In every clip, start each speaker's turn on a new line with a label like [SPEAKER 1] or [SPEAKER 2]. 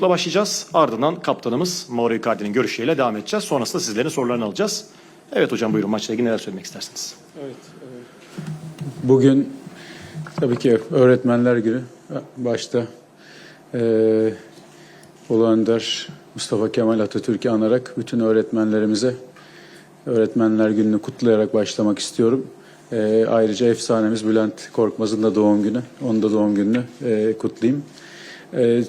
[SPEAKER 1] konukla başlayacağız. Ardından kaptanımız Mauro Icardi'nin görüşüyle devam edeceğiz. Sonrasında sizlerin sorularını alacağız. Evet hocam buyurun maçla ilgili neler söylemek istersiniz?
[SPEAKER 2] Bugün tabii ki öğretmenler günü. Başta eee Ulu Önder Mustafa Kemal Atatürk'ü anarak bütün öğretmenlerimize Öğretmenler Günü'nü kutlayarak başlamak istiyorum. Eee, ayrıca efsanemiz Bülent Korkmaz'ın da doğum günü. Onun da doğum gününü eee, kutlayayım. Eee,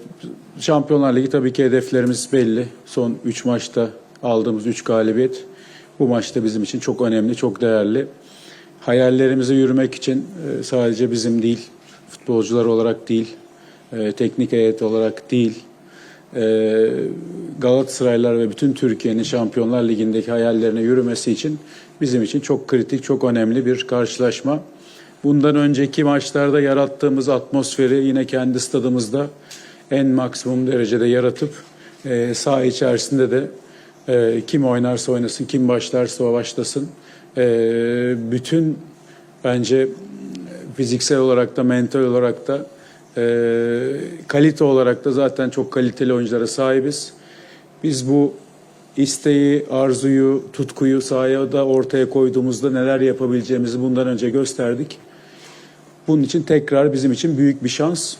[SPEAKER 2] Şampiyonlar Ligi tabii ki hedeflerimiz belli. Son 3 maçta aldığımız 3 galibiyet bu maçta bizim için çok önemli, çok değerli. Hayallerimize yürümek için e, sadece bizim değil, futbolcular olarak değil, e, teknik heyet olarak değil, e, Galatasaraylar ve bütün Türkiye'nin Şampiyonlar Ligi'ndeki hayallerine yürümesi için bizim için çok kritik, çok önemli bir karşılaşma. Bundan önceki maçlarda yarattığımız atmosferi yine kendi stadımızda en maksimum derecede yaratıp e, saha içerisinde de e, kim oynarsa oynasın, kim başlarsa başlasın. E, bütün bence fiziksel olarak da mental olarak da e, kalite olarak da zaten çok kaliteli oyunculara sahibiz. Biz bu isteği, arzuyu, tutkuyu sahaya da ortaya koyduğumuzda neler yapabileceğimizi bundan önce gösterdik. Bunun için tekrar bizim için büyük bir şans.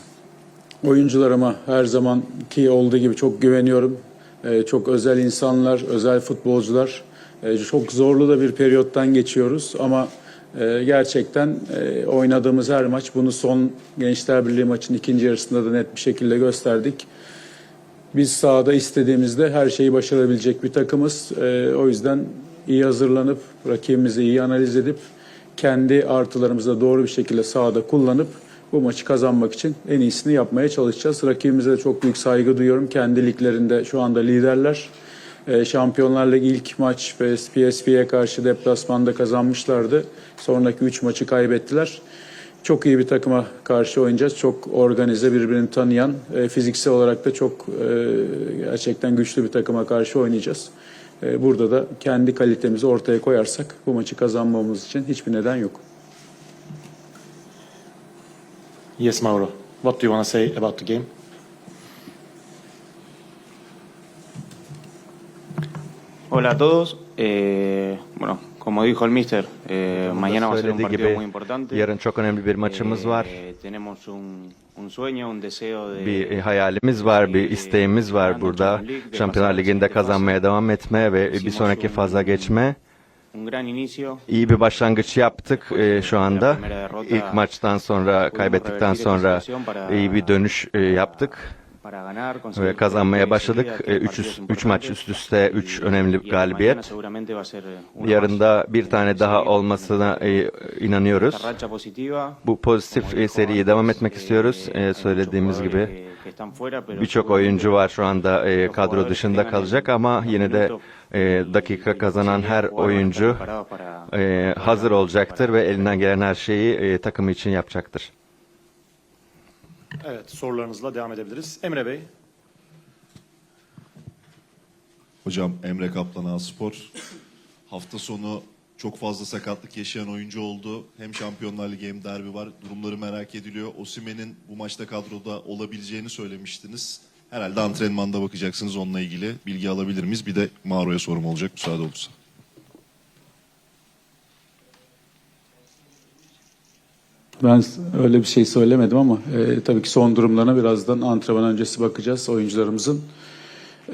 [SPEAKER 2] Oyuncularıma her zamanki olduğu gibi çok güveniyorum. Ee, çok özel insanlar, özel futbolcular. Ee, çok zorlu da bir periyottan geçiyoruz ama e, gerçekten e, oynadığımız her maç bunu son Gençler Birliği maçının ikinci yarısında da net bir şekilde gösterdik. Biz sahada istediğimizde her şeyi başarabilecek bir takımız. Ee, o yüzden iyi hazırlanıp, rakibimizi iyi analiz edip, kendi artılarımızı da doğru bir şekilde sahada kullanıp bu maçı kazanmak için en iyisini yapmaya çalışacağız. Rakibimize de çok büyük saygı duyuyorum. Kendi liglerinde şu anda liderler. Ee, Şampiyonlar Ligi ilk maç PSV'ye karşı deplasmanda kazanmışlardı. Sonraki 3 maçı kaybettiler. Çok iyi bir takıma karşı oynayacağız. Çok organize, birbirini tanıyan, e, fiziksel olarak da çok e, gerçekten güçlü bir takıma karşı oynayacağız. E, burada da kendi kalitemizi ortaya koyarsak bu maçı kazanmamız için hiçbir neden yok.
[SPEAKER 1] Yes Mauro. What do you want to say about the game?
[SPEAKER 3] Hola a todos. Eh, bueno, como dijo el mister, eh, mañana va a ser un partido
[SPEAKER 4] gibi
[SPEAKER 3] muy importante.
[SPEAKER 4] yarın çok önemli bir maçımız var.
[SPEAKER 3] Eh, tenemos un, un sueño, un deseo de
[SPEAKER 4] Bir hayalimiz var, bir isteğimiz var burada. Şampiyonlar Ligi'nde kazanmaya devam etme ve bir sonraki faza geçme.
[SPEAKER 3] un gran inicio.
[SPEAKER 4] İyi bir başlangıç yaptık e, şu anda. İlk maçtan sonra, kaybettikten sonra iyi bir dönüş e, yaptık ve kazanmaya başladık.
[SPEAKER 3] victorias, que el
[SPEAKER 4] 3
[SPEAKER 3] partido es
[SPEAKER 4] üç
[SPEAKER 3] importante.
[SPEAKER 4] maç üst üste 3 önemli galibiyet. Yarın da bir tane
[SPEAKER 3] Eh,
[SPEAKER 4] daha olmasına e, inanıyoruz. Bu pozitif e, seriye devam etmek istiyoruz. E, söylediğimiz gibi birçok oyuncu var şu anda e, kadro dışında kalacak ama yine de e, dakika kazanan her oyuncu e, hazır olacaktır ve elinden gelen her şeyi e, takımı için yapacaktır.
[SPEAKER 1] Evet sorularınızla devam edebiliriz. Emre Bey.
[SPEAKER 5] Hocam Emre Kaplan Spor. Hafta sonu çok fazla sakatlık yaşayan oyuncu oldu. Hem Şampiyonlar Ligi hem derbi var. Durumları merak ediliyor. Osimen'in bu maçta kadroda olabileceğini söylemiştiniz. Herhalde antrenmanda bakacaksınız onunla ilgili. Bilgi alabilir miyiz? Bir de Maro'ya sorum olacak müsaade olursa.
[SPEAKER 2] Ben öyle bir şey söylemedim ama e, tabii ki son durumlarına birazdan antrenman öncesi bakacağız oyuncularımızın.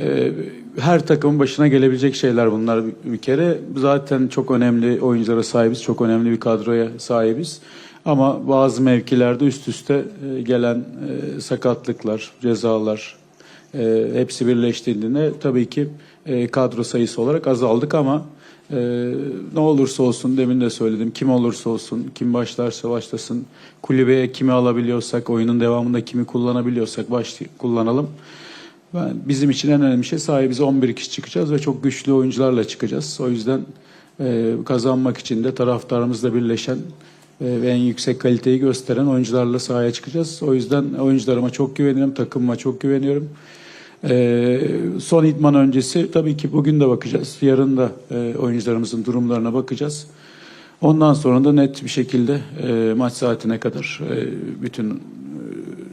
[SPEAKER 2] E, her takımın başına gelebilecek şeyler bunlar bir, bir kere. Zaten çok önemli oyunculara sahibiz, çok önemli bir kadroya sahibiz. Ama bazı mevkilerde üst üste e, gelen e, sakatlıklar, cezalar e, hepsi birleştiğinde tabii ki e, kadro sayısı olarak azaldık ama ee, ne olursa olsun demin de söyledim kim olursa olsun kim başlarsa başlasın kulübeye kimi alabiliyorsak oyunun devamında kimi kullanabiliyorsak baş kullanalım. Ben, bizim için en önemli şey sahibiz 11 kişi çıkacağız ve çok güçlü oyuncularla çıkacağız. O yüzden e, kazanmak için de taraftarımızla birleşen e, ve en yüksek kaliteyi gösteren oyuncularla sahaya çıkacağız. O yüzden oyuncularıma çok güveniyorum, takımıma çok güveniyorum. Ee, son idman öncesi tabii ki bugün de bakacağız. Yarın da e, oyuncularımızın durumlarına bakacağız. Ondan sonra da net bir şekilde e, maç saatine kadar e, bütün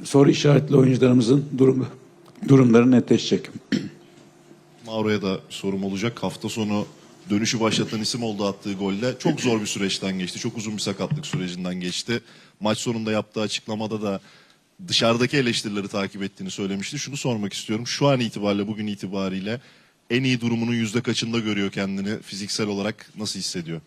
[SPEAKER 2] soru işaretli oyuncularımızın durumu durumları netleşecek.
[SPEAKER 5] Mauro'ya da sorum olacak. Hafta sonu dönüşü başlatan isim oldu attığı golle. Çok zor bir süreçten geçti. Çok uzun bir sakatlık sürecinden geçti. Maç sonunda yaptığı açıklamada da dışarıdaki eleştirileri takip ettiğini söylemişti. Şunu sormak istiyorum. Şu an itibariyle, bugün itibariyle en iyi durumunun yüzde kaçında görüyor kendini? Fiziksel olarak nasıl hissediyor?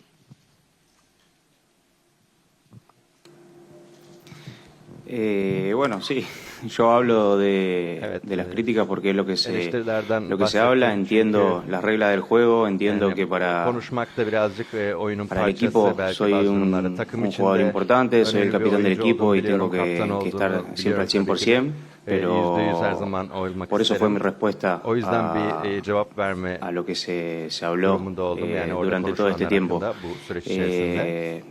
[SPEAKER 3] Eh, bueno, sí, yo hablo de,
[SPEAKER 4] Evet,
[SPEAKER 3] de las
[SPEAKER 4] eh,
[SPEAKER 3] críticas porque es lo que se,
[SPEAKER 4] eleştirilerden
[SPEAKER 3] lo que se
[SPEAKER 4] bahsettim
[SPEAKER 3] habla,
[SPEAKER 4] çünkü,
[SPEAKER 3] entiendo las reglas del juego, entiendo
[SPEAKER 4] Yani
[SPEAKER 3] que para,
[SPEAKER 4] konuşmakta birazcık e, oyunun
[SPEAKER 3] para el
[SPEAKER 4] parçası
[SPEAKER 3] equipo
[SPEAKER 4] belki
[SPEAKER 3] soy
[SPEAKER 4] bazı
[SPEAKER 3] un,
[SPEAKER 4] durumlarda takım
[SPEAKER 3] un
[SPEAKER 4] içinde
[SPEAKER 3] jugador importante, soy el
[SPEAKER 4] önemli bir
[SPEAKER 3] capitán del
[SPEAKER 4] oyuncu
[SPEAKER 3] equipo
[SPEAKER 4] olduğumu
[SPEAKER 3] y tengo
[SPEAKER 4] biliyorum,
[SPEAKER 3] que,
[SPEAKER 4] kaptan
[SPEAKER 3] que estar
[SPEAKER 4] olduğumu
[SPEAKER 3] siempre al
[SPEAKER 4] biliyorum
[SPEAKER 3] 100%,
[SPEAKER 4] tabii ki. E,
[SPEAKER 3] pero
[SPEAKER 4] %100 her zaman olmak
[SPEAKER 3] por eso fue
[SPEAKER 4] isterim.
[SPEAKER 3] mi respuesta
[SPEAKER 4] O yüzden
[SPEAKER 3] a,
[SPEAKER 4] bir e, cevap verme
[SPEAKER 3] a lo que se, se habló
[SPEAKER 4] durumunda oldum.
[SPEAKER 3] eh,
[SPEAKER 4] Yani orada
[SPEAKER 3] durante todo este
[SPEAKER 4] konuşulanlar
[SPEAKER 3] tiempo.
[SPEAKER 4] hakkında bu süreç içerisinde.
[SPEAKER 3] Eh,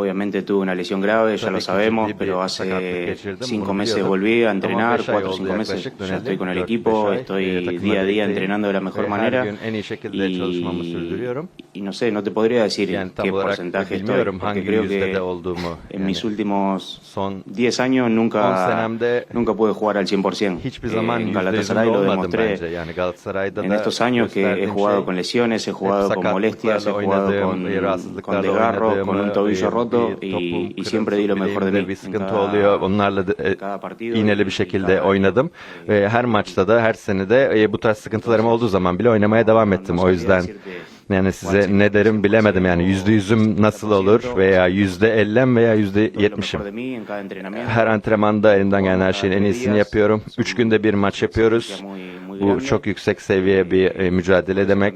[SPEAKER 3] obviamente tuve una lesión grave, ya
[SPEAKER 4] Tabii
[SPEAKER 3] lo
[SPEAKER 4] ki
[SPEAKER 3] sabemos,
[SPEAKER 4] ciddi bir
[SPEAKER 3] pero
[SPEAKER 4] sakatlık
[SPEAKER 3] hace
[SPEAKER 4] geçirdim,
[SPEAKER 3] cinco
[SPEAKER 4] bunu
[SPEAKER 3] meses
[SPEAKER 4] biliyordum.
[SPEAKER 3] volví a
[SPEAKER 4] Ama
[SPEAKER 3] entrenar,
[SPEAKER 4] beş ay
[SPEAKER 3] cuatro o
[SPEAKER 4] oldu
[SPEAKER 3] cinco meses
[SPEAKER 4] yaklaşık
[SPEAKER 3] ya
[SPEAKER 4] döneli.
[SPEAKER 3] estoy con el
[SPEAKER 4] Dört,
[SPEAKER 3] equipo,
[SPEAKER 4] beş ay,
[SPEAKER 3] estoy
[SPEAKER 4] e, takımla
[SPEAKER 3] día a día
[SPEAKER 4] birlikteyim.
[SPEAKER 3] entrenando de la mejor
[SPEAKER 4] Ve
[SPEAKER 3] manera.
[SPEAKER 4] Her gün en iyi şekilde çalışmamı sürdürüyorum.
[SPEAKER 3] y no sé, no te podría decir
[SPEAKER 4] Yani tam
[SPEAKER 3] qué
[SPEAKER 4] olarak
[SPEAKER 3] porcentaje estoy,
[SPEAKER 4] bilmiyorum
[SPEAKER 3] porque
[SPEAKER 4] hangi
[SPEAKER 3] creo
[SPEAKER 4] yüzdede
[SPEAKER 3] que
[SPEAKER 4] olduğumu.
[SPEAKER 3] en mis
[SPEAKER 4] Yani
[SPEAKER 3] últimos
[SPEAKER 4] son
[SPEAKER 3] 10 años
[SPEAKER 4] On
[SPEAKER 3] nunca,
[SPEAKER 4] senemde
[SPEAKER 3] nunca pude jugar al 100%.
[SPEAKER 4] hiçbir
[SPEAKER 3] Eh,
[SPEAKER 4] zaman
[SPEAKER 3] en
[SPEAKER 4] yüzde yüzünde
[SPEAKER 3] Galatasaray lo
[SPEAKER 4] olmadım
[SPEAKER 3] demostré
[SPEAKER 4] bence. Yani Galatasaray'da
[SPEAKER 3] en
[SPEAKER 4] da
[SPEAKER 3] estos años que he
[SPEAKER 4] gösterdiğim
[SPEAKER 3] jugado
[SPEAKER 4] şey,
[SPEAKER 3] con lesiones, he
[SPEAKER 4] hep
[SPEAKER 3] jugado con molestias, he
[SPEAKER 4] sakatlıklarla
[SPEAKER 3] jugado
[SPEAKER 4] oynadığım,
[SPEAKER 3] con,
[SPEAKER 4] e,
[SPEAKER 3] con
[SPEAKER 4] rahatsızlıklarla
[SPEAKER 3] desgarros, con un
[SPEAKER 4] oynadığımı,
[SPEAKER 3] tobillo
[SPEAKER 4] e,
[SPEAKER 3] roto
[SPEAKER 4] bir
[SPEAKER 3] y, y siempre di lo mejor de mí.
[SPEAKER 4] bir
[SPEAKER 3] en
[SPEAKER 4] sıkıntı oluyor. Onlarla da, e, iğneli bir şekilde oynadım. E, her maçta da her sene de e, bu tarz sıkıntılarım olduğu zaman bile oynamaya devam ettim. O yüzden yani size ne derim bilemedim yani yüzde yüzüm nasıl olur veya yüzde ellem veya yüzde yetmişim. Her antrenmanda elimden gelen her şeyin en iyisini yapıyorum. Üç günde bir maç yapıyoruz. Bu çok yüksek seviye bir e, mücadele demek.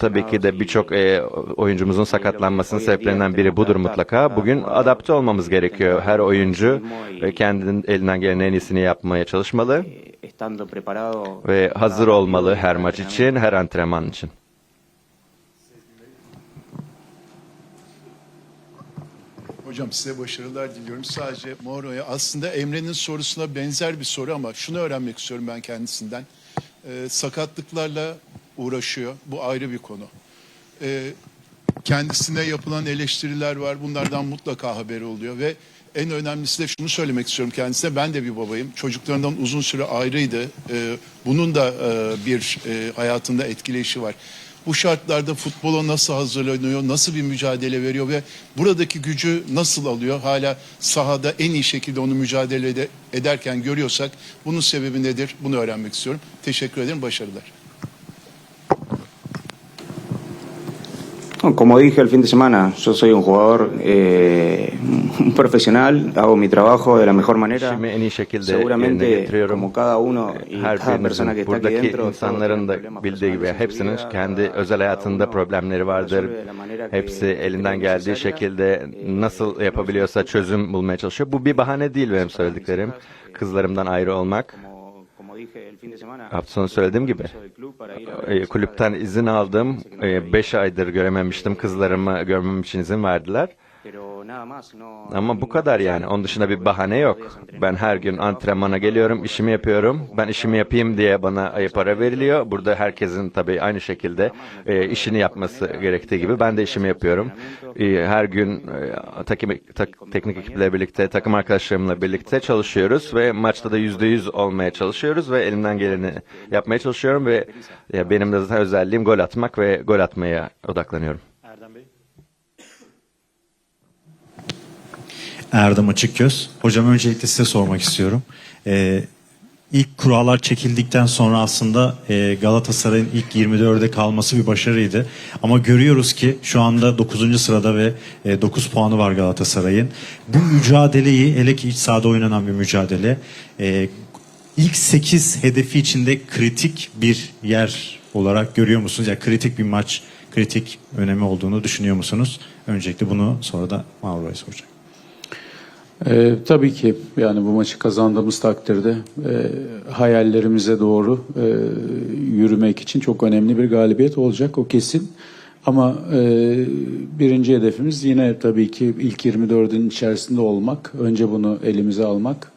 [SPEAKER 4] Tabii ki de birçok e, oyuncumuzun sakatlanmasının sebeplerinden biri budur mutlaka. Bugün adapte olmamız gerekiyor. Her oyuncu e, kendinin elinden gelen en iyisini yapmaya çalışmalı ve hazır olmalı her maç için, her antrenman için.
[SPEAKER 6] Hocam size başarılar diliyorum. Sadece Moro'ya aslında Emre'nin sorusuna benzer bir soru ama şunu öğrenmek istiyorum ben kendisinden. Ee, sakatlıklarla uğraşıyor. Bu ayrı bir konu. Ee, kendisine yapılan eleştiriler var. Bunlardan mutlaka haberi oluyor ve en önemlisi de şunu söylemek istiyorum kendisine. Ben de bir babayım. Çocuklarından uzun süre ayrıydı. Ee, bunun da e, bir e, hayatında etkileyişi var. Bu şartlarda futbola nasıl hazırlanıyor, nasıl bir mücadele veriyor ve buradaki gücü nasıl alıyor? Hala sahada en iyi şekilde onu mücadele ede- ederken görüyorsak bunun sebebi nedir? Bunu öğrenmek istiyorum. Teşekkür ederim, başarılar.
[SPEAKER 3] Como dije el fin de semana, yo soy un jugador eh, un profesional, hago mi trabajo de la mejor manera.
[SPEAKER 4] İşimi en iyi şekilde yerine
[SPEAKER 3] Seguramente como cada uno y
[SPEAKER 4] Her
[SPEAKER 3] cada persona que está aquí dentro,
[SPEAKER 4] insanların da bildiği gibi hepsinin kendi özel hayatında problemleri vardır. Hepsi elinden geldiği şekilde nasıl yapabiliyorsa çözüm bulmaya çalışıyor. Bu bir bahane değil benim söylediklerim. Kızlarımdan ayrı olmak.
[SPEAKER 3] Como- como dije el fin de semana,
[SPEAKER 4] Hafta sonu söylediğim gibi e, kulüpten izin aldım. 5 aydır görememiştim. Kızlarımı görmem için izin verdiler.
[SPEAKER 3] Pero nada más, no-
[SPEAKER 4] Ama bu kadar yani. Onun dışında bir bahane yok. Ben her gün antrenmana geliyorum, işimi yapıyorum. Ben işimi yapayım diye bana para veriliyor. Burada herkesin tabii aynı şekilde e, işini yapması gerektiği gibi ben de işimi yapıyorum. E, her gün e, takım, tak- teknik ekiple birlikte, takım arkadaşlarımla birlikte çalışıyoruz ve maçta da yüzde yüz olmaya çalışıyoruz ve elimden geleni yapmaya çalışıyorum ve ya benim de zaten özelliğim gol atmak ve gol atmaya odaklanıyorum.
[SPEAKER 1] Erdem Bey.
[SPEAKER 7] Erdem Açıkgöz. Hocam öncelikle size sormak istiyorum. Ee, ilk kurallar çekildikten sonra aslında e, Galatasaray'ın ilk 24'e kalması bir başarıydı. Ama görüyoruz ki şu anda 9. sırada ve e, 9 puanı var Galatasaray'ın. Bu mücadeleyi hele ki iç sahada oynanan bir mücadele e, ilk 8 hedefi içinde kritik bir yer olarak görüyor musunuz? Yani kritik bir maç, kritik önemi olduğunu düşünüyor musunuz? Öncelikle bunu sonra da Mauro'ya soracağım.
[SPEAKER 2] Ee, tabii ki yani bu maçı kazandığımız takdirde e, hayallerimize doğru e, yürümek için çok önemli bir galibiyet olacak o kesin. Ama e, birinci hedefimiz yine tabii ki ilk 24'ün içerisinde olmak. Önce bunu elimize almak.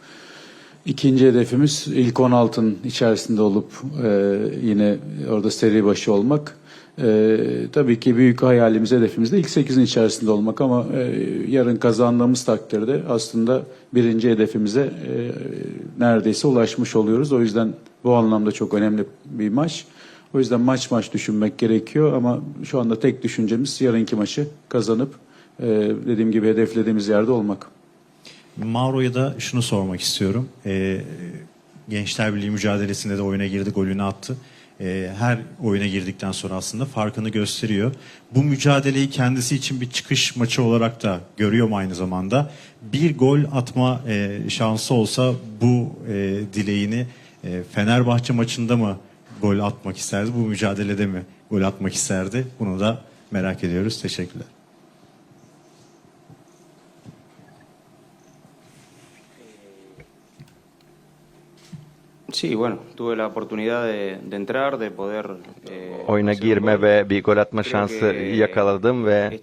[SPEAKER 2] İkinci hedefimiz ilk 16'ın içerisinde olup e, yine orada seri başı olmak. Ee, tabii ki büyük hayalimiz, hedefimiz de ilk 8'in içerisinde olmak ama e, yarın kazandığımız takdirde aslında birinci hedefimize e, neredeyse ulaşmış oluyoruz. O yüzden bu anlamda çok önemli bir maç. O yüzden maç maç düşünmek gerekiyor ama şu anda tek düşüncemiz yarınki maçı kazanıp e, dediğim gibi hedeflediğimiz yerde olmak.
[SPEAKER 7] Mauro'ya da şunu sormak istiyorum. Ee, Gençler Birliği mücadelesinde de oyuna girdi, golünü attı. Ee, her oyuna girdikten sonra aslında farkını gösteriyor. Bu mücadeleyi kendisi için bir çıkış maçı olarak da görüyorum aynı zamanda. Bir gol atma e, şansı olsa bu e, dileğini e, Fenerbahçe maçında mı gol atmak isterdi, bu mücadelede mi gol atmak isterdi? Bunu da merak ediyoruz. Teşekkürler.
[SPEAKER 3] Sí, bueno, tuve la oportunidad de, de entrar, de poder... eh,
[SPEAKER 4] Oyuna
[SPEAKER 3] hacer un
[SPEAKER 4] girme ve bir gol atma şansı yakaladım ve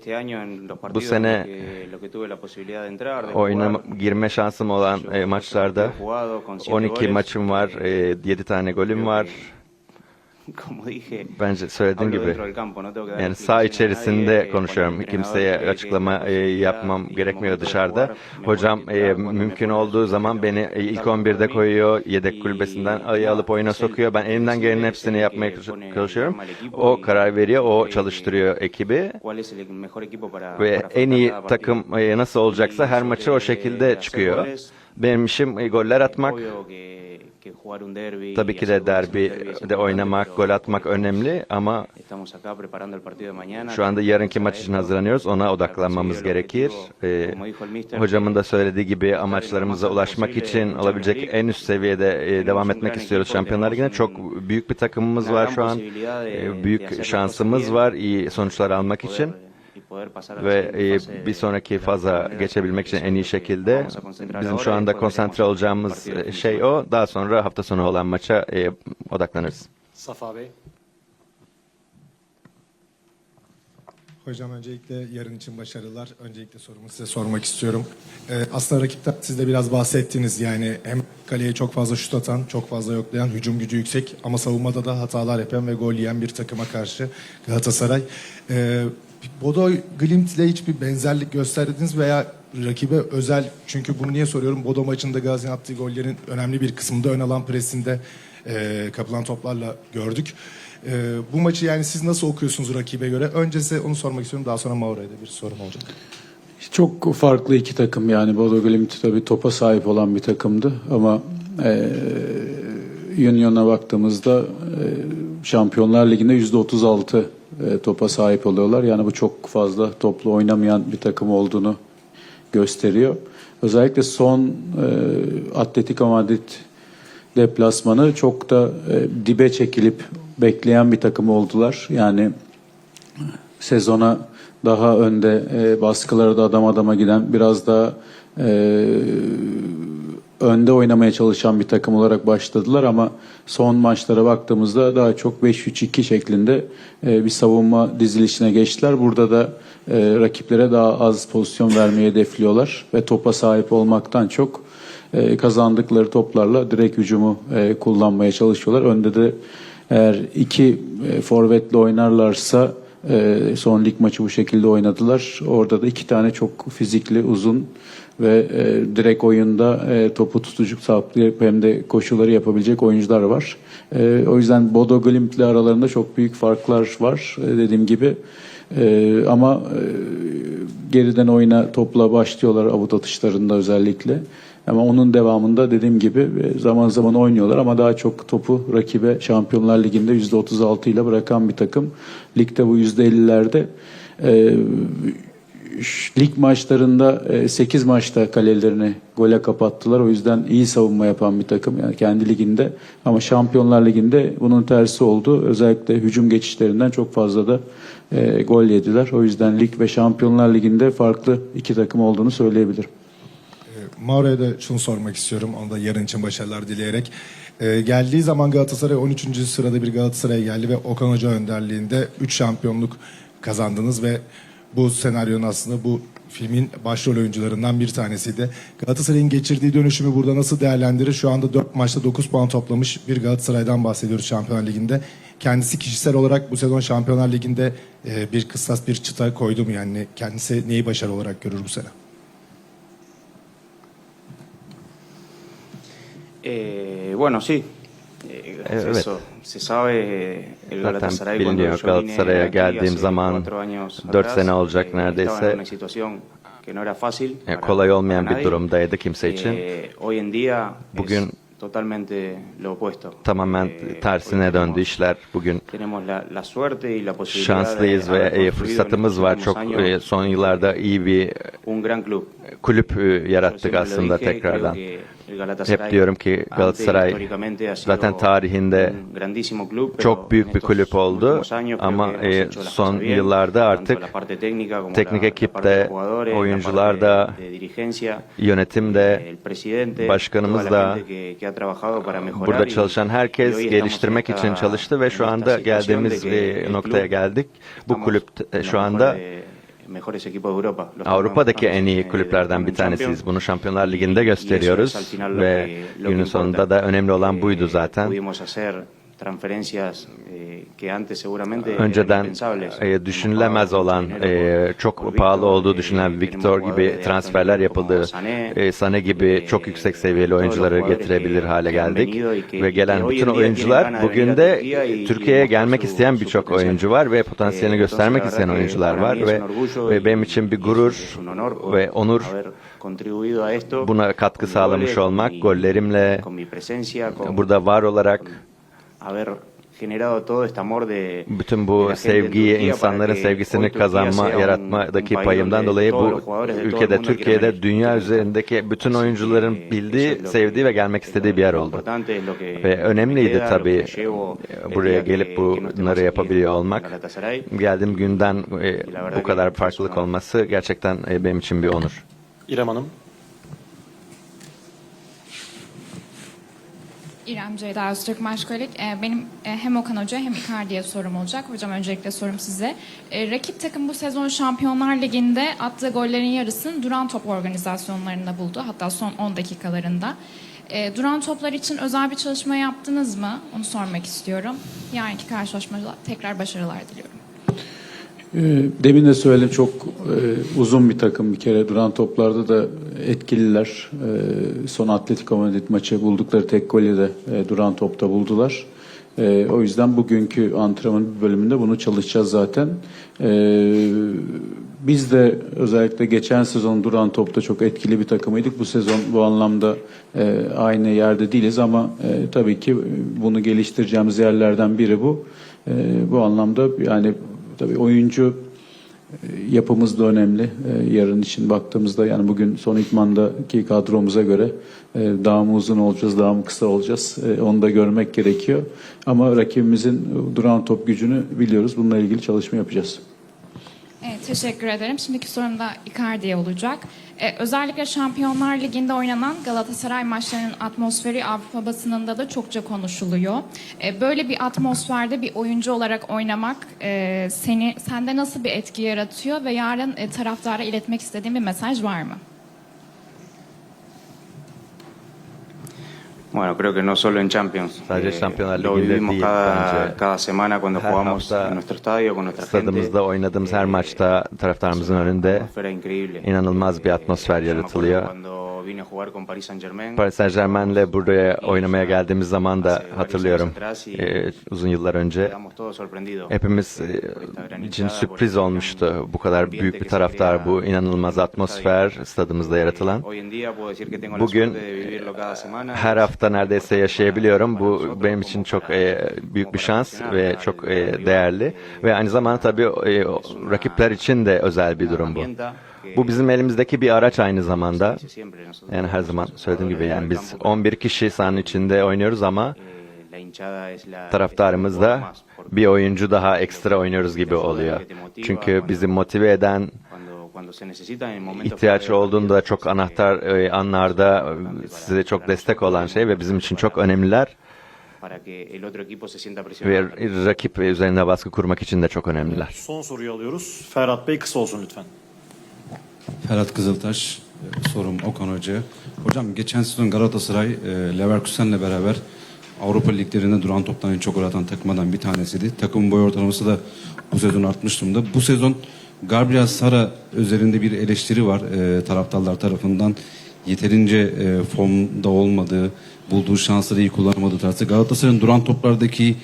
[SPEAKER 4] bu sene
[SPEAKER 3] en los que, lo que tuve la posibilidad de entrar, de
[SPEAKER 4] oyuna girme şansım olan e,
[SPEAKER 3] los
[SPEAKER 4] maçlarda
[SPEAKER 3] partidos jugado con siete
[SPEAKER 4] 12
[SPEAKER 3] goles,
[SPEAKER 4] maçım var,
[SPEAKER 3] eh,
[SPEAKER 4] e, 7 tane golüm var. Bence söylediğim gibi yani
[SPEAKER 3] nadie,
[SPEAKER 4] içerisinde
[SPEAKER 3] eh,
[SPEAKER 4] konuşuyorum. Kimseye açıklama yapmam gerekmiyor dışarıda. Hocam e,
[SPEAKER 3] me
[SPEAKER 4] mümkün olduğu zaman beni
[SPEAKER 3] que
[SPEAKER 4] e, ilk
[SPEAKER 3] estar
[SPEAKER 4] 11'de
[SPEAKER 3] para mí.
[SPEAKER 4] koyuyor. Yedek kulübesinden ayı alıp oyuna sokuyor. Ben elimden gelenin hepsini yapmaya çalışıyorum. O karar veriyor, o
[SPEAKER 3] ve
[SPEAKER 4] çalıştırıyor ekibi. Ve en iyi takım nasıl olacaksa her maçı o şekilde çıkıyor. Benim işim goller atmak. Tabii ki de derbi de oynamak, gol atmak önemli ama şu anda yarınki maç için hazırlanıyoruz. Ona odaklanmamız gerekir. Ee, hocamın da söylediği gibi amaçlarımıza ulaşmak için olabilecek en üst seviyede e, devam etmek istiyoruz Şampiyonlar Ligi'nde.
[SPEAKER 3] tenemos
[SPEAKER 4] Çok büyük bir takımımız var şu an.
[SPEAKER 3] hacer
[SPEAKER 4] Büyük şansımız var iyi sonuçlar almak için. Ve e, bir sonraki faza geçebilmek için en iyi şekilde bizim şu anda konsantre olacağımız e, şey o. Daha sonra hafta sonu olan maça e, odaklanırız.
[SPEAKER 1] Safa Bey.
[SPEAKER 8] Hocam öncelikle yarın için başarılar. Öncelikle sorumu size sormak istiyorum. Ee, aslında rakipten siz de biraz bahsettiniz. Yani hem kaleye çok fazla şut atan, çok fazla yoklayan, hücum gücü yüksek ama savunmada da hatalar yapan ve gol yiyen bir takıma karşı Galatasaray. Ee, Bodo Glimt ile hiçbir benzerlik gösterdiniz veya rakibe özel çünkü bunu niye soruyorum? Bodo maçında Gazi'nin attığı gollerin önemli bir kısmında ön alan presinde e, kapılan toplarla gördük. Ee, bu maçı yani siz nasıl okuyorsunuz rakibe göre? Önce size onu sormak istiyorum. Daha sonra Maura'ya da bir sorum olacak.
[SPEAKER 2] Çok farklı iki takım yani Bodo Glimt tabii topa sahip olan bir takımdı ama e, Union'a baktığımızda e, Şampiyonlar Ligi'nde %36 e, topa sahip oluyorlar. Yani bu çok fazla toplu oynamayan bir takım olduğunu gösteriyor. Özellikle son e, Atletico Madrid deplasmanı çok da e, dibe çekilip bekleyen bir takım oldular. Yani sezona daha önde e, baskılara da adam adama giden biraz daha e, önde oynamaya çalışan bir takım olarak başladılar ama son maçlara baktığımızda daha çok 5-3-2 şeklinde e, bir savunma dizilişine geçtiler. Burada da e, rakiplere daha az pozisyon vermeyi hedefliyorlar ve topa sahip olmaktan çok e, kazandıkları toplarla direkt hücumu kullanmaya çalışıyorlar. Önde de eğer iki forvetle oynarlarsa e, son lig maçı bu şekilde oynadılar. Orada da iki tane çok fizikli, uzun ve e, direkt oyunda e, topu tutucu saplayıp hem de koşuları yapabilecek oyuncular var. E, o yüzden Bodo Glimt ile aralarında çok büyük farklar var e, dediğim gibi. E, ama geriden oyuna topla başlıyorlar avut atışlarında özellikle. Ama onun devamında dediğim gibi e, zaman zaman oynuyorlar ama daha çok topu rakibe Şampiyonlar Ligi'nde %36 ile bırakan bir takım. Ligde bu %50'lerde. E, lig maçlarında 8 maçta kalelerini gole kapattılar. O yüzden iyi savunma yapan bir takım yani kendi liginde. Ama Şampiyonlar Ligi'nde bunun tersi oldu. Özellikle hücum geçişlerinden çok fazla da e, gol yediler. O yüzden lig ve Şampiyonlar Ligi'nde farklı iki takım olduğunu söyleyebilirim.
[SPEAKER 8] Maura'ya da şunu sormak istiyorum. Onu da yarın için başarılar dileyerek. Ee, geldiği zaman Galatasaray 13. sırada bir Galatasaray'a geldi ve Okan Hoca önderliğinde 3 şampiyonluk kazandınız ve bu senaryonun aslında bu filmin başrol oyuncularından bir tanesiydi. Galatasaray'ın geçirdiği dönüşümü burada nasıl değerlendirir? Şu anda 4 maçta 9 puan toplamış bir Galatasaray'dan bahsediyoruz Şampiyonlar Ligi'nde. kendisi kişisel olarak bu sezon Şampiyonlar Ligi'nde e, bir kıssas bir çıta koydu mu? Yani kendisi neyi başarı olarak görür bu sene?
[SPEAKER 3] Eh, bueno, sí. Eh,
[SPEAKER 4] Evet.
[SPEAKER 3] eso se sabe. eh, El
[SPEAKER 4] Zaten
[SPEAKER 3] Galatasaray
[SPEAKER 4] biliniyor. Galatasaray'a geldiğim zaman
[SPEAKER 3] cuatro años
[SPEAKER 4] 4
[SPEAKER 3] atrás,
[SPEAKER 4] sene olacak
[SPEAKER 3] eh,
[SPEAKER 4] neredeyse.
[SPEAKER 3] en una situación que no era fácil para-
[SPEAKER 4] kolay olmayan bir durumdaydı kimse için.
[SPEAKER 3] Eh, hoy en día
[SPEAKER 4] Bugün
[SPEAKER 3] es totalmente lo opuesto.
[SPEAKER 4] Tamamen
[SPEAKER 3] Eh,
[SPEAKER 4] tersine döndü işler. Bugün
[SPEAKER 3] Tenemos la, la suerte y la posibilidad
[SPEAKER 4] şanslıyız ve fırsatımız var. Çok son yıllarda iyi bir
[SPEAKER 3] un gran club.
[SPEAKER 4] Kulüp e, yarattık aslında tekrardan. Hep diyorum ki Galatasaray zaten tarihinde çok büyük bir kulüp oldu ama e, son yıllarda artık teknik ekipte, oyuncular da, yönetim
[SPEAKER 3] eh,
[SPEAKER 4] de, başkanımız da, burada çalışan herkes geliştirmek için çalıştı ve şu anda geldiğimiz bir noktaya geldik. Bu kulüp şu anda Avrupa'daki en iyi
[SPEAKER 3] eh,
[SPEAKER 4] kulüplerden bir tanesiyiz. Bunu Şampiyonlar Ligi'nde gösteriyoruz ve günün sonunda da önemli olan buydu
[SPEAKER 3] Eh,
[SPEAKER 4] zaten.
[SPEAKER 3] Eh,
[SPEAKER 4] Önceden e, düşünülemez
[SPEAKER 3] Hemos
[SPEAKER 4] olan, e,
[SPEAKER 3] por-
[SPEAKER 4] çok pahalı olduğu
[SPEAKER 3] eh,
[SPEAKER 4] düşünülen Victor gibi transferler yapıldı. E, Sané gibi
[SPEAKER 3] eh,
[SPEAKER 4] çok yüksek seviyeli oyuncuları getirebilir hale geldik. Ve gelen bütün oyuncular bugün de Türkiye'ye gelmek isteyen birçok oyuncu var ve potansiyelini
[SPEAKER 3] Eh,
[SPEAKER 4] göstermek isteyen oyuncular var ve ve benim için bir gurur ve onur buna katkı sağlamış olmak, gollerimle, burada var olarak
[SPEAKER 3] haber generado todo este amor de
[SPEAKER 4] bütün bu sevgiyi, insanların sevgisini kazanma, yaratmadaki payımdan dolayı bu ülkede, Türkiye'de dünya üzerindeki bütün oyuncuların bildiği, sevdiği ve gelmek istediği bir yer oldu. Ve önemliydi tabii
[SPEAKER 3] el
[SPEAKER 4] buraya gelip bunları yapabiliyor olmak. Geldiğim günden e, bu kadar farklılık olması gerçekten e, benim için bir onur.
[SPEAKER 1] İrem Hanım.
[SPEAKER 9] İrem Ceyda Öztürk Maşkolik. Ee, Benim e, hem Okan Hoca hem Icardi'ye sorum olacak. Hocam öncelikle sorum size. Ee, Rakip takım bu sezon Şampiyonlar Ligi'nde attığı gollerin yarısını duran top organizasyonlarında buldu. Hatta son 10 dakikalarında. Ee, Duran toplar için özel bir çalışma yaptınız mı? Onu sormak istiyorum. Yarınki karşılaşmada tekrar başarılar diliyorum.
[SPEAKER 2] Ee, Demin de söyledim çok e, uzun bir takım bir kere duran toplarda da etkililer. Ee, son Atletico Madrid maçı buldukları tek golü de e, duran topta buldular. Ee, o yüzden bugünkü antrenman bölümünde bunu çalışacağız zaten. Biz de özellikle geçen sezon duran topta çok etkili bir takımıydık. Bu sezon bu anlamda e, aynı yerde değiliz ama e, tabii ki bunu geliştireceğimiz yerlerden biri bu. Bu anlamda yani tabii oyuncu e, yapımız da önemli. E, Yarın için baktığımızda yani bugün son idmandaki kadromuza göre e, daha mı uzun olacağız, daha mı kısa olacağız onu da görmek gerekiyor. Ama rakibimizin duran top gücünü biliyoruz. Bununla ilgili çalışma yapacağız.
[SPEAKER 9] Evet, teşekkür ederim. Şimdiki sorum da Icardi'ye olacak. Ee, özellikle Şampiyonlar Ligi'nde oynanan Galatasaray maçlarının atmosferi Avrupa basınında da çokça konuşuluyor. Ee, böyle bir atmosferde bir oyuncu olarak oynamak e, seni sende nasıl bir etki yaratıyor ve yarın e, taraftara iletmek istediğin bir mesaj var mı?
[SPEAKER 3] Bueno, creo que no solo en Champions. Eh,
[SPEAKER 4] Sadece Şampiyonlar
[SPEAKER 3] lo
[SPEAKER 4] Ligi'nde
[SPEAKER 3] vivimos
[SPEAKER 4] değil
[SPEAKER 3] cada,
[SPEAKER 4] bence.
[SPEAKER 3] cada semana cuando
[SPEAKER 4] Her
[SPEAKER 3] jugamos
[SPEAKER 4] hafta
[SPEAKER 3] en nuestro estadio con nuestra gente.
[SPEAKER 4] Stadımızda oynadığımız her
[SPEAKER 3] Eh,
[SPEAKER 4] maçta taraftarımızın önünde
[SPEAKER 3] atmosfera increíble.
[SPEAKER 4] inanılmaz bir
[SPEAKER 3] Eh,
[SPEAKER 4] atmosfer
[SPEAKER 3] yo me acuerdo
[SPEAKER 4] yaratılıyor.
[SPEAKER 3] Cuando vine a jugar con Paris Saint-Germain.
[SPEAKER 4] Paris Saint Germain'le buraya oynamaya geldiğimiz zaman da hatırlıyorum e, uzun yıllar önce.
[SPEAKER 3] quedamos todos sorprendidos.
[SPEAKER 4] Hepimiz e, için sürpriz olmuştu. Bu kadar büyük bir taraftar, bu inanılmaz atmosfer stadımızda yaratılan.
[SPEAKER 3] Eh, Hoy en día puedo decir que tengo la
[SPEAKER 4] Bugün
[SPEAKER 3] suerte de vivirlo cada semana.
[SPEAKER 4] her
[SPEAKER 3] Es
[SPEAKER 4] hafta neredeyse yaşayabiliyorum. Bu benim için çok e, büyük bir şans ve çok e, değerli ve aynı zamanda tabii e, rakipler için de özel bir durum bu. Bu bizim elimizdeki bir araç aynı zamanda. Yani her zaman söylediğim gibi yani biz
[SPEAKER 3] campo,
[SPEAKER 4] 11 kişi sahanın içinde oynuyoruz ama taraftarımız da bir oyuncu daha ekstra oynuyoruz gibi oluyor. Çünkü bizi motive eden ihtiyaç olduğunda çok
[SPEAKER 3] eh,
[SPEAKER 4] anahtar e, anlarda e, size çok destek olan şey ve bizim için çok önemliler ve rakip üzerine baskı kurmak için de çok önemliler.
[SPEAKER 1] Son soruyu alıyoruz. Ferhat Bey kısa olsun lütfen.
[SPEAKER 10] Ferhat Kızıltaş, sorum Okan Hoca. Hocam geçen sezon Galatasaray Leverkusen'le beraber Avrupa liglerinde duran toptan en çok gol atan takımlardan bir tanesiydi. Takımın boy ortalaması da bu sezon artmış durumda. Bu sezon Gabriel Sara üzerinde bir eleştiri var e, taraftarlar tarafından. Yeterince e, formda olmadığı, bulduğu şansları iyi kullanamadığı tarzı. Galatasaray'ın duran toplardaki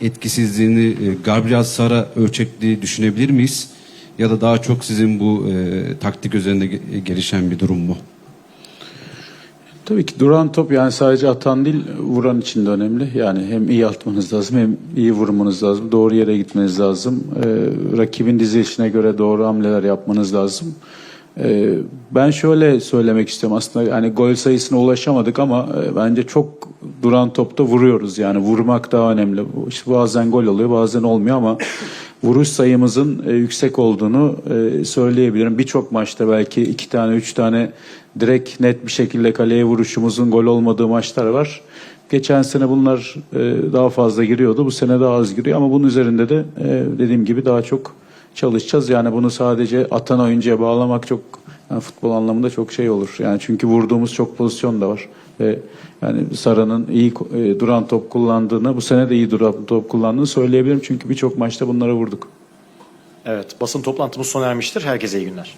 [SPEAKER 10] etkisizliğini e, Gabriel Sara ölçekli düşünebilir miyiz? Ya da daha çok sizin bu e, taktik üzerinde ge- gelişen bir durum mu?
[SPEAKER 2] Tabii ki duran top yani sadece atan değil vuran için de önemli. Yani hem iyi atmanız lazım hem iyi vurmanız lazım. Doğru yere gitmeniz lazım. Ee, rakibin dizilişine göre doğru hamleler yapmanız lazım. Ee, ben şöyle söylemek istiyorum aslında yani gol sayısına ulaşamadık ama e, bence çok duran topta vuruyoruz. Yani vurmak daha önemli. İşte bazen gol oluyor bazen olmuyor ama vuruş sayımızın e, yüksek olduğunu e, söyleyebilirim. Birçok maçta belki iki tane üç tane direkt net bir şekilde kaleye vuruşumuzun gol olmadığı maçlar var. Geçen sene bunlar e, daha fazla giriyordu. Bu sene daha az giriyor ama bunun üzerinde de e, dediğim gibi daha çok çalışacağız. Yani bunu sadece atan oyuncuya bağlamak çok yani futbol anlamında çok şey olur. Yani çünkü vurduğumuz çok pozisyon da var. Ve yani Sara'nın iyi e, duran top kullandığını, bu sene de iyi duran top kullandığını söyleyebilirim. Çünkü birçok maçta bunlara vurduk.
[SPEAKER 1] Evet basın toplantımız sona ermiştir. Herkese iyi günler.